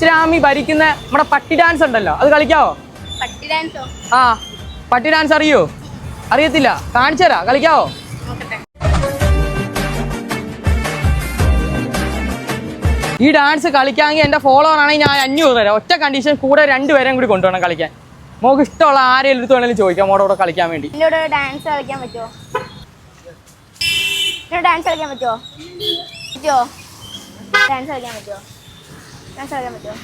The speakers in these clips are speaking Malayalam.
ഇൻസ്റ്റാഗ്രാമിൽ ഭരിക്കുന്ന നമ്മുടെ പട്ടി ഡാൻസ് ഉണ്ടല്ലോ അത് കളിക്കാവോ? പട്ടി ഡാൻസോ ആ പട്ടി ഡാൻസ് അറിയോ? അറിയത്തില്ല. കാണിച്ചരാ കളിക്കാവോ? ഈ ഡാൻസ് കളിക്കാമെങ്കിൽ എന്റെ ഫോളോവർ ആണെങ്കിൽ ഞാൻ അഞ്ഞൂറ് തരാം. ഒറ്റ കണ്ടീഷൻ കൂടെ രണ്ടുപേരെയും കൂടി കൊണ്ടുവരണം കളിക്കാൻ. മോക്ക് ഇഷ്ടമുള്ള ആരെയും എടുത്ത് വേണമെങ്കിലും ചോദിക്കാം മോടെ കൂടെ കളിക്കാൻ വേണ്ടി. എന്നോട് ഡാൻസ് കളിക്കാൻ പറ്റുമോ ഡാൻസ് കളിക്കാൻ പറ്റുമോ പറ്റുമോ ഡാൻസ് കളിക്കാൻ പറ്റുമോ ഡാൻസ് കളിക്കാൻ പറ്റുമോ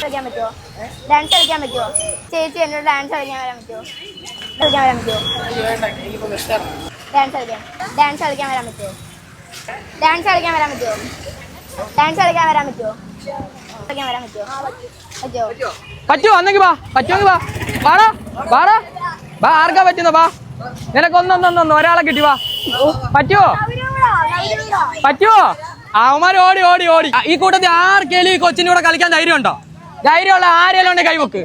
കളിക്കാൻ പറ്റുമോ ഡാൻസ് കളിക്കാൻ പറ്റുമോ ചേച്ചി എന്നോട് ഡാൻസ് കളിക്കാൻ വരാൻ പറ്റുമോ കളിക്കാൻ വരാൻ പറ്റുമോ ഡാൻസ് കളിക്കാൻ. ഡാൻസ് കളിക്കാൻ വരാൻ പറ്റുമോ ഡാൻസ് കളിക്കാൻ വരാൻ പറ്റുമോ ഡാൻസ് കളിക്കാൻ വരാൻ പറ്റുമോ കളിക്കാൻ വരാൻ പറ്റുമോ പറ്റുമോ പറ്റുമോ അന്നെങ്കിൽ വാ. പറ്റുമെങ്കിൽ വാ. വാടാ. വാടാ. വാ ആർക്കാ പറ്റുന്ന? വാ. നിനക്കൊന്നൊന്നൊന്നൊന്ന് ഒരാളെ കിട്ടി വാ. പറ്റുമോ പറ്റുമോ അവന്മാർ ഓടി ഓടി ഓടി. ഈ കൂട്ടത്തിൽ ആർക്കേലും ഈ കൊച്ചിന്റെ കൂടെ കളിക്കാൻ ധൈര്യം ഉണ്ടോ ധൈര്യമുള്ള ആരെങ്കിലും ഉണ്ടെങ്കിൽ കൈവക്ക്.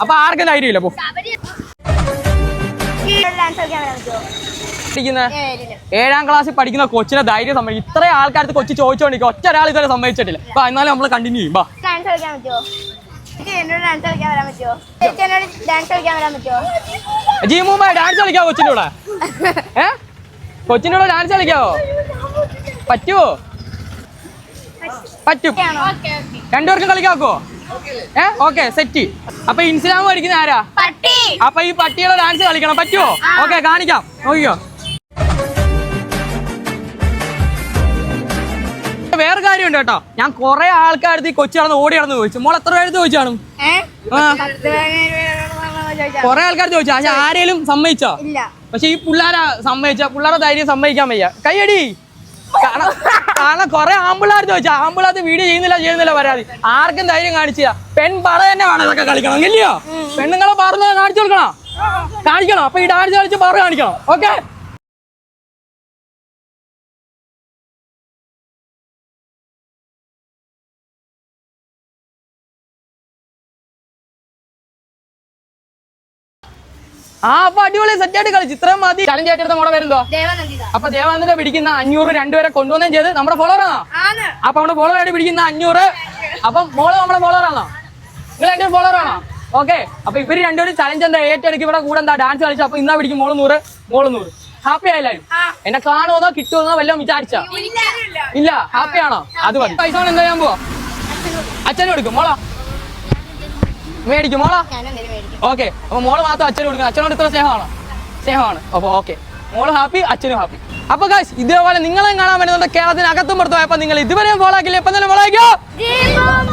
അപ്പൊ ആർക്കും ധൈര്യമില്ല പോ. ഏഴാം ക്ലാസ്സിൽ പഠിക്കുന്ന കൊച്ചിനെ ധൈര്യം സമ്മതിക്കും ഇത്രയും ആൾക്കാർക്ക് കൊച്ചി ചോദിച്ചോണ്ടിരിക്കും ഒറ്റ ഒരാൾ ഇതുവരെ സമ്മതിച്ചിട്ടില്ല. അപ്പൊ എന്നാലും നമ്മൾ കണ്ടിന്യൂ ചെയ്യും പറ്റുമോ ഡാൻസ് കളിക്കാവോ കൊച്ചിന്റെ കൂടെ? ഏ? കൊച്ചിന്റെ കൂടെ ഡാൻസ് കളിക്കാവോ? പറ്റുമോ പറ്റും. രണ്ടുപേർക്കും കളിക്കാക്കോ? ഏ? Okay set. അപ്പൊ ഇൻസ്റ്റാഗ്രാം പഠിക്കുന്ന ആരാ? അപ്പൊ ഈ പട്ടിയുടെ ഡാൻസ് കളിക്കണം. പറ്റുമോ ഓക്കെ കാണിക്കാം. നോക്കിക്കോ. വേറെ കാര്യമുണ്ട് കേട്ടോ. ഞാൻ കുറെ ആൾക്കാർ ഈ കൊച്ചു നടന്ന് ഓടി നടന്ന് ചോദിച്ചു. മോൾ എത്ര പേര് ചോദിച്ചാണ്? കൊറേ ആൾക്കാർ ചോദിച്ചു. പക്ഷെ ആരേലും സമ്മതിച്ചോ? പക്ഷെ ഈ പിള്ളേരാ സമ്മതിച്ച. പിള്ളേരെ ധൈര്യം സമ്മതിക്കാൻ വയ്യ. കൈയടി. കാരണം കാരണം കുറെ ആമ്പിളാർ ചോദിച്ചാ ആമ്പിള്ളേർ വീഡിയോ ചെയ്യുന്നില്ല ചെയ്യുന്നില്ല പരാതി. ആർക്കും ധൈര്യം കാണിച്ചില്ല. പെൺ പറ തന്നെ വേണം ഇതൊക്കെ കളിക്കണം ഇല്ലയോ? പെണ്ണുങ്ങളെ പറഞ്ഞ കാണിച്ചു കൊടുക്കണം. കാണിക്കണം. അപ്പൊ ഈ ഡാൻസ് കളിച്ച് പറ കാണിക്കണം. ഓക്കെ ആ അപ്പൊ അടിപൊളി സെറ്റ് ആയിട്ട് കളിച്ചു. ഇത്രയും മതി. ചലഞ്ച് ഏറ്റെടുത്ത മോടെ വരുന്നോ അപ്പൊ ദേവാനന്ദനെ പിടിക്കുന്ന അഞ്ഞൂറ് രണ്ടുപേരെ കൊണ്ടുവന്നേം ചെയ്ത്. നമ്മുടെ ഫോളോറാണോ ആണോ? അപ്പൊ നമ്മുടെ ഫോളോവർ ആയിട്ട് പിടിക്കുന്ന അഞ്ഞൂറ്. അപ്പം മോൾ നമ്മുടെ ഫോളോവർ ആണോ? നിങ്ങൾ എന്റെ ഫോളോവർ ആണോ? ഓക്കെ അപ്പൊ ഇവർ രണ്ടുപേരും ചലഞ്ച് എന്താ? ഏറ്റെടുക്കും. ഇവിടെ കൂടെ എന്താ? ഡാൻസ് കളിച്ചു. അപ്പൊ ഇന്നാ പിടിക്കും മോൾ നൂറ് മോൾ നൂറ്. ഹാപ്പി ആയാലും എന്നെ കാണുമോ കിട്ടുമെന്നോ വല്ലതും വിചാരിച്ച? ഇല്ല. ഹാപ്പി ആണോ? അത് മതി. പൈസ എന്താ ഞാൻ പോവാ? അച്ഛനും എടുക്കും. മോളോ. മേടിക്കും മോളാ? ഓക്കെ. അപ്പൊ മോൾ മാത്രം അച്ഛനും കൊടുക്കണം. അച്ഛനോട് ഇത്ര സ്നേഹമാണോ? സ്നേഹമാണ്. അപ്പൊ ഓക്കെ. മോൾ ഹാപ്പി അച്ഛനും ഹാപ്പി. അപ്പൊ ഗൈസ് ഇതേപോലെ നിങ്ങളെ കാണാൻ വരുന്നുണ്ട് കേരളത്തിന് അകത്തും പുറത്തും നിങ്ങൾ ഇതുവരെയും ഫോളോ ആക്കില്ല എപ്പം തന്നെ ഫോളോ ആക്കിയോ ജീവൻ